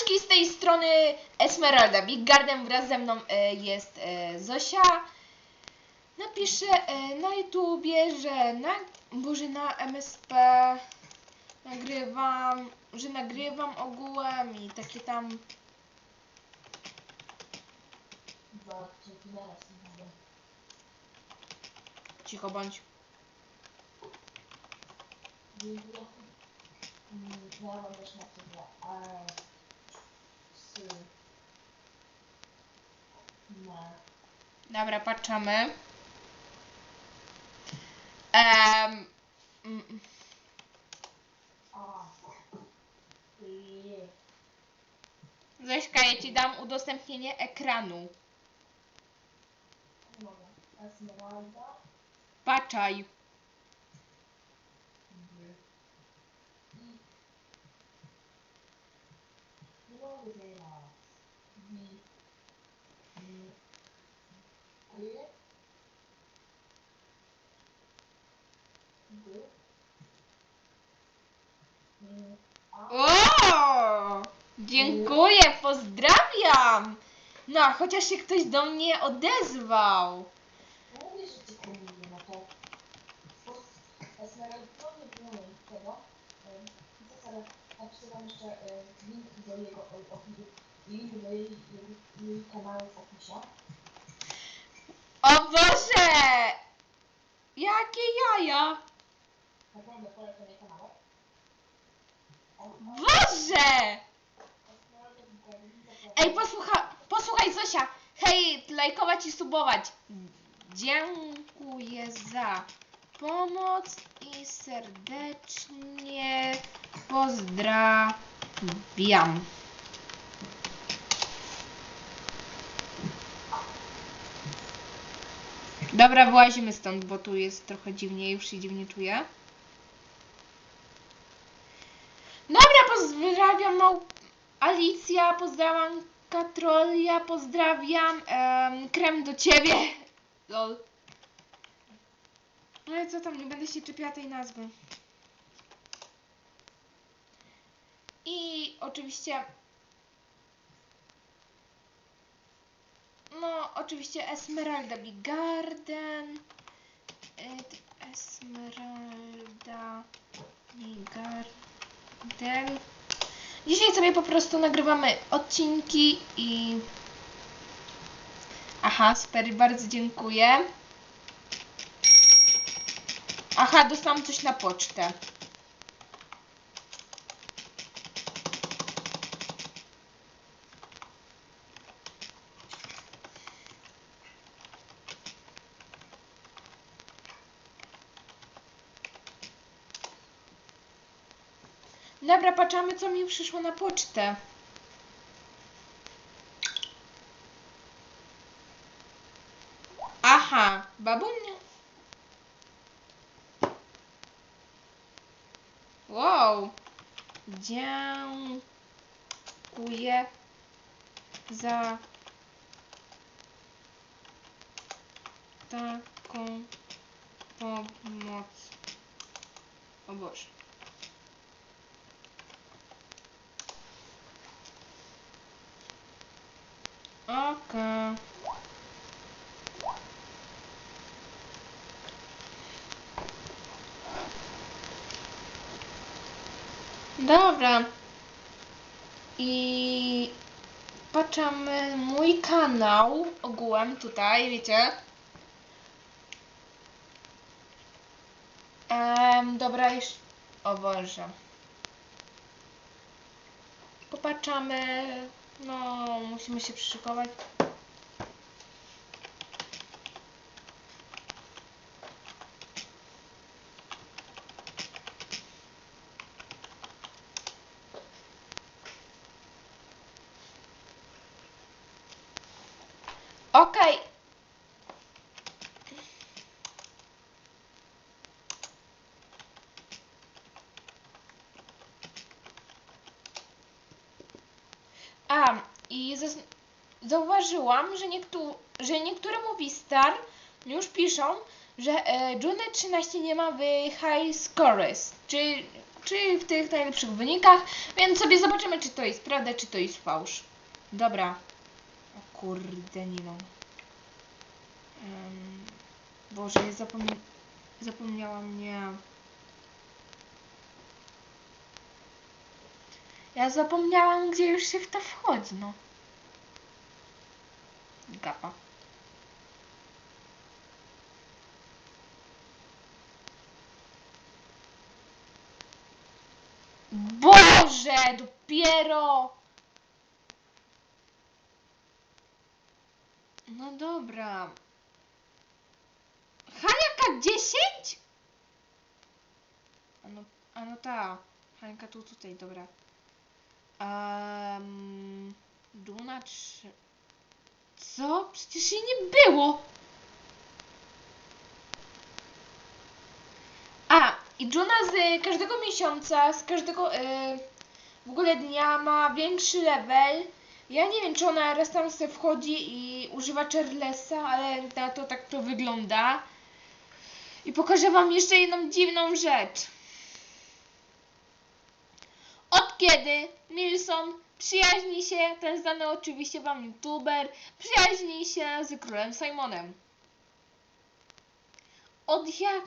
Siemaneczki z tej strony Esmeralda Big Garden, wraz ze mną e, jest e, Zosia. Napiszę e, na YouTubie, że na, Boże, na MSP nagrywam, że nagrywam ogółem i takie tam cicho bądź. Widzę. Dobra, patrzymy. Em, mm, Zośka, ja Ci dam udostępnienie ekranu. Patrzaj. B, I, nie mogę teraz. B, M, L, G, M, A, O! Dziękuję, pozdrawiam! No, chociaż się ktoś do mnie odezwał. Mówię, że cię komunie, no to... Esmeraldowy było tego. Zaraz ale napisałam jeszcze link do jego opisu, link do jej, jej, jej kanału w opisie. O Boże! Jakie jaja! Naprawdę polecam jej kanał. Boże! Ej, posłucha, posłuchaj Zosia. Hej, lajkować i subować. Dziękuję za pomoc i serdecznie pozdrawiam. Dobra, wyłazimy stąd, bo tu jest trochę dziwnie, już się dziwnie czuję. Dobra, pozdrawiam. Alicja, pozdrawiam Katrolia, pozdrawiam em, Krem do ciebie. Lol. Ale co tam, nie będę się czepiała tej nazwy. I oczywiście... No, oczywiście Esmeralda Big Garden. Y, Esmeralda Big Garden. Dzisiaj sobie po prostu nagrywamy odcinki i... Aha, super, bardzo dziękuję. Aha, dostałam coś na pocztę. Dobra, patrzymy co mi przyszło na pocztę. Aha, babunia. Wow. Dziękuję za taką pomoc. O Boże. Okej. Dobra. I patrzymy mój kanał ogółem tutaj, wiecie. Em, dobra, już. O Boże. Popatrzamy. No, musimy się przyszykować. A, i zauważyłam, że, niektó- że niektóre movie star już piszą, że e, June 13 nie ma w high scores, czy czyli w tych najlepszych wynikach, więc sobie zobaczymy, czy to jest prawda, czy to jest fałsz. Dobra. O kurde, nie no. Um, Boże, zapomniałam, nie. Ja zapomniałam, gdzie już się w to wchodzi, no. Gapa. Boże, dopiero! No dobra. Haniaka 10? A no, a no ta. Hańka tu, tutaj, dobra. Um, Duna 3. Co? Przecież jej nie było. A, i Juna z każdego miesiąca, z każdego e, w ogóle dnia ma większy level. Ja nie wiem, czy ona raz tam sobie wchodzi i używa Charlesa, ale na to tak to wygląda. I pokażę wam jeszcze jedną dziwną rzecz. Od kiedy Milson przyjaźni się, ten znany oczywiście wam youtuber, przyjaźni się z królem Simonem. Od jak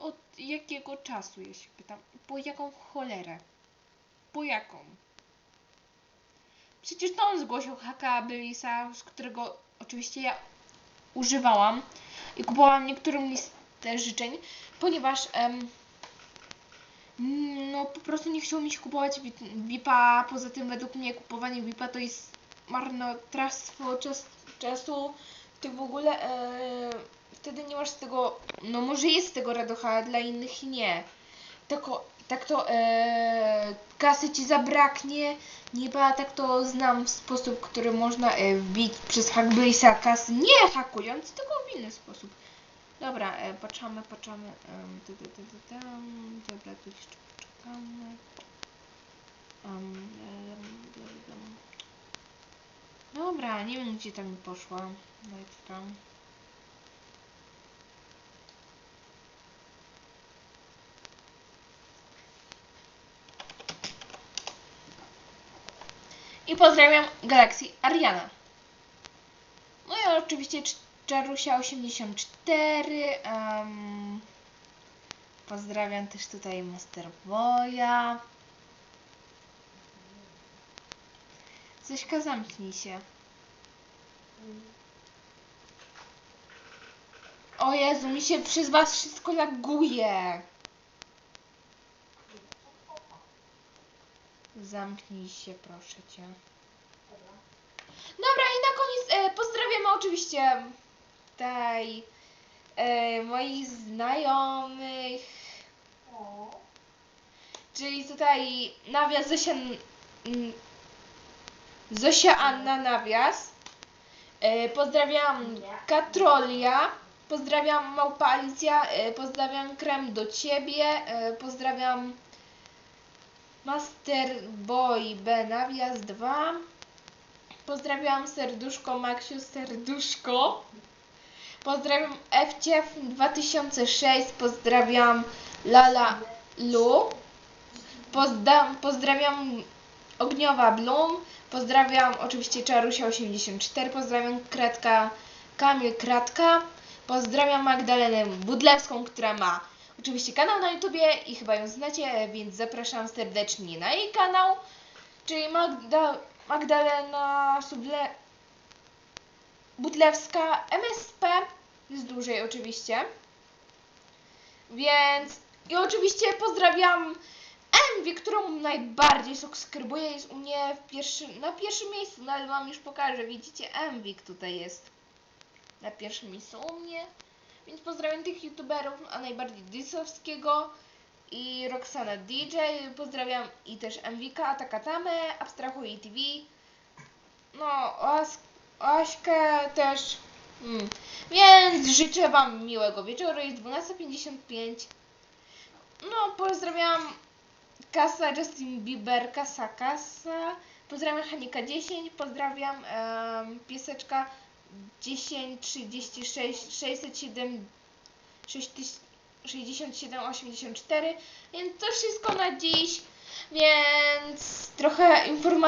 od jakiego czasu, się pytam? Po jaką cholerę? Po jaką? Przecież to on zgłosił haka Abilisa, z którego oczywiście ja używałam i kupowałam niektórym listę życzeń, ponieważ em, no po prostu nie chciał mi się kupować VIP-a, poza tym według mnie kupowanie VIP-a to jest marnotrawstwo czas, czasu, ty w ogóle e, wtedy nie masz z tego, no może jest z tego radocha, ale dla innych nie. Tak, o, tak to e, kasy ci zabraknie, nieba tak to znam sposób, który można e, wbić przez Hackblaze'a kasy, nie hakując, tylko w inny sposób. Dobra, e, patrzamy, patrzamy. Um. Dobra, tu jeszcze poczekamy. Um, Dobra, nie wiem gdzie tam mi poszła. Dajcie tam. I pozdrawiam Galaxy Ariana. No i oczywiście Czarusia84. Um, pozdrawiam też tutaj Master Boya. Zośka, zamknij się. O Jezu, mi się przez was wszystko laguje. Zamknij się, proszę cię. Dobra. Dobra, i na koniec e, pozdrawiamy oczywiście tutaj e, moich znajomych, O. czyli tutaj nawias Zosia, Zosia Anna nawias. E, pozdrawiam Katrolia, pozdrawiam Małpa Alicja, e, pozdrawiam Krem do Ciebie, e, pozdrawiam Master Boy B nawias 2. Pozdrawiam serduszko Maksiu serduszko. Pozdrawiam Ewciew 2006. Pozdrawiam Lala Lu. Pozda- pozdrawiam Ogniowa Bloom. Pozdrawiam oczywiście Czarusia 84. Pozdrawiam Kratka Kamil Kratka. Pozdrawiam Magdalenę Budlewską, która ma oczywiście kanał na YouTubie i chyba ją znacie, więc zapraszam serdecznie na jej kanał. Czyli Magda, Magdalena Suble, Budlewska MSP, jest dłużej oczywiście. Więc i oczywiście pozdrawiam Envy, którą najbardziej subskrybuję, jest u mnie pierwszy, na pierwszym miejscu, no ale wam już pokażę, widzicie Envy tutaj jest na pierwszym miejscu u mnie. Więc pozdrawiam tych youtuberów, a najbardziej Dysowskiego i Roxana DJ. Pozdrawiam i też MWK, Takatame, Abstrahuj TV. No, Oas Oaśkę też. Mm. Więc życzę Wam miłego wieczoru. Jest 12.55. No, pozdrawiam Kasa Justin Bieber, Kasa Kasa. Pozdrawiam Hanika 10. Pozdrawiam em, pieseczka 10 36 607 6000 6784. Więc to wszystko na dziś. Więc trochę informacji